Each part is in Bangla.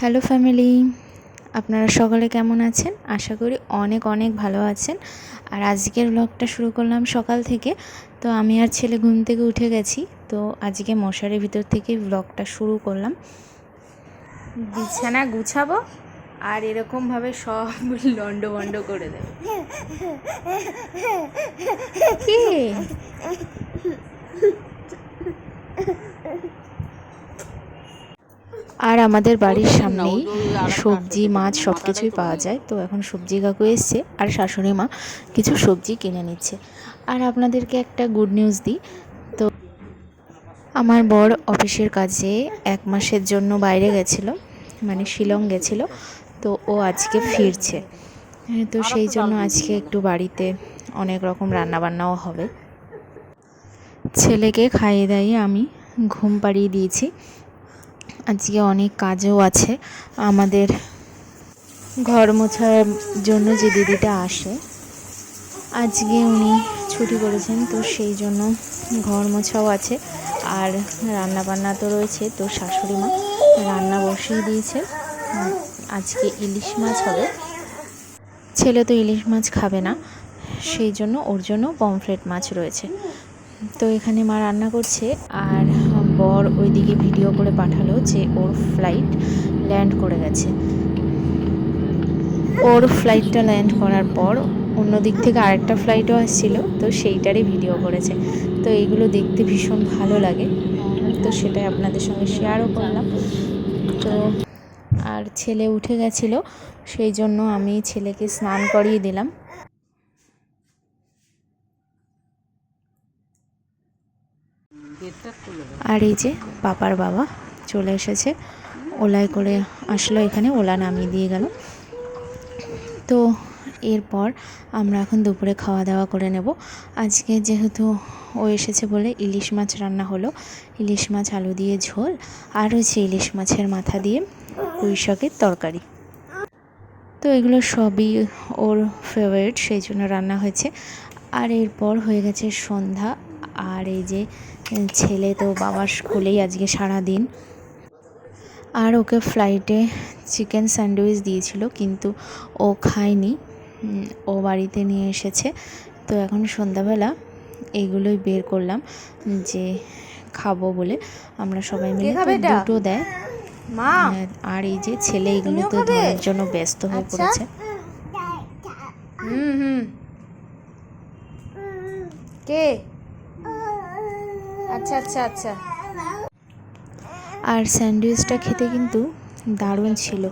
হ্যালো ফ্যামিলি, আপনারা সকলে কেমন আছেন? আশা করি অনেক অনেক ভালো আছেন। আর আজকের ব্লগটা শুরু করলাম সকাল থেকে। তো আমি আর ছেলে ঘুম থেকে উঠে গেছি। তো আজকে মশারির ভিতর থেকে ব্লগটা শুরু করলাম। বিছানা গুছাবো আর এরকমভাবে সব লন্ড বন্ড করে দেবে। কি? আর আমাদের বাড়ির সামনেই সবজি মাছ সব কিছুই পাওয়া যায়। তো এখন সবজি কাকু এসছে আর শাশুড়ি মা কিছু সবজি কিনে নিচ্ছে। আর আপনাদেরকে একটা গুড নিউজ দিই। তো আমার বর অফিসের কাজে এক মাসের জন্য বাইরে গেছিল মানে শিলং গেছিল। তো ও আজকে ফিরছে। হ্যাঁ, তো সেই জন্য আজকে একটু বাড়িতে অনেক রকম রান্নাবান্নাও হবে। ছেলেকে খাইয়ে দাইয়ে আমি ঘুম পাড়িয়ে দিয়েছি। আজকে অনেক কাজও আছে। আমাদের ঘর মোছার জন্য যে দিদিটা আসে, আজকে উনি ছুটি করেছেন, তো সেই জন্য ঘর মোছাও আছে। আর রান্না বান্না তো রয়েছে, তো শাশুড়ি মা রান্না বসিয়ে দিয়েছে আজকে ইলিশ মাছ হবে। ছেলে তো ইলিশ মাছ খাবে না, সেই জন্য ওর জন্য পমফ্রেট মাছ রয়েছে। তো এখানে মা রান্না করছে, আর বর ওইদিকে ভিডিও করে পাঠালো যে ওর ফ্লাইট ল্যান্ড করে গেছে। ওর ফ্লাইটটা ল্যান্ড করার পর অন্য দিক থেকে আরেকটা ফ্লাইটও আসছিল, তো সেইটারই ভিডিও করেছে। তো এইগুলো দেখতে ভীষণ ভালো লাগে। তো সেটাই আপনাদের সঙ্গে শেয়ারও করলাম। তো আর ছেলে উঠে গেছিল, সেই জন্য আমি ছেলেকে স্নান করিয়ে দিলাম। আর এই যে পাপার বাবা চলে এসেছে। ওলায় করে আসলো এখানে, ওলা নামিয়ে দিয়ে গেল। তো এরপর আমরা এখন দুপুরে খাওয়া দাওয়া করে নেব। আজকে যেহেতু ও এসেছে বলে ইলিশ মাছ রান্না হলো। ইলিশ মাছ, আলু দিয়ে ঝোল, আর হচ্ছে ইলিশ মাছের মাথা দিয়ে পুঁই শাকের তরকারি। তো এগুলো সবই ওর ফেভারিট সেই জন্য রান্না হয়েছে। আর এরপর হয়ে গেছে সন্ধ্যা। আর এই যে ছেলে তো বাবার স্কুলেই আজকে সারা দিন আর ওকে ফ্লাইটে চিকেন স্যান্ডউইচ দিয়েছিল কিন্তু ও খায়নি। ও বাড়িতে নিয়ে এসেছে। তো এখন সন্ধ্যাবেলা এগুলোই বের করলাম যে খাব বলে। আমরা সবাই মিলে? দুটো দেয়। মা! আর এই যে ছেলে এগুলো তো? ধরার জন্য ব্যস্ত হয়ে আচ্ছা। পড়েছে। হুম হুম। কে? আচ্ছা আচ্ছা আচ্ছা। আর স্যান্ডউইচটা খেতে কিন্তু দারুণ ছিল।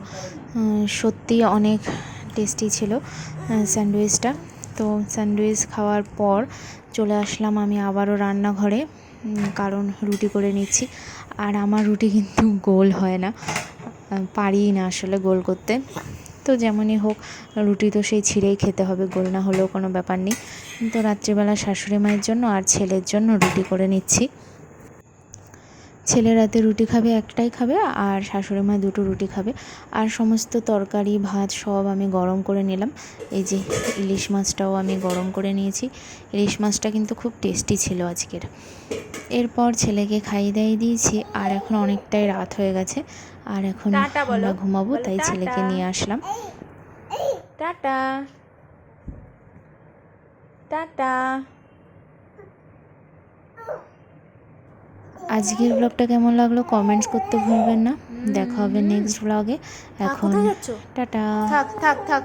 সত্যি অনেক টেস্টি ছিল স্যান্ডউইচটা। তো স্যান্ডউইচ খাওয়ার পর চলে আসলাম আমি আবারও রান্নাঘরে কারণ রুটি করে নিচ্ছি। আর আমার রুটি কিন্তু গোল হয় না পারি না আসলে গোল করতে। তো যেমনই হোক, রুটি তো সেই ছিঁড়েই খেতে হবে, গোল না হলেও কোনো ব্যাপার নেই। তো রাত্রিবেলা শাশুড়ি মায়ের জন্য আর ছেলের জন্য রুটি করে নিচ্ছি। ছেলে রাতে রুটি খাবে একটাই খাবে আর শাশুড়ি মা দুটো রুটি খাবে। আর সমস্ত তরকারি ভাত সব আমি গরম করে নিলাম। এই যে ইলিশ মাছটাও আমি গরম করে নিয়েছি। ইলিশ মাছটা কিন্তু খুব টেস্টি ছিল আজকের। এরপর ছেলেকে খাইয়ে দাইয়ে দিয়েছি। আর এখন অনেকটাই রাত হয়ে গেছে। আর এখন আমরা ঘুমাবো তাই ছেলেকে নিয়ে আসলাম। Tata tata. আজকের ব্লগটা কেমন লাগল কমেন্টস করতে ভুলবেন না। দেখা হবে নেক্সট ব্লগে এখন টাটা। থাক থাক থাক।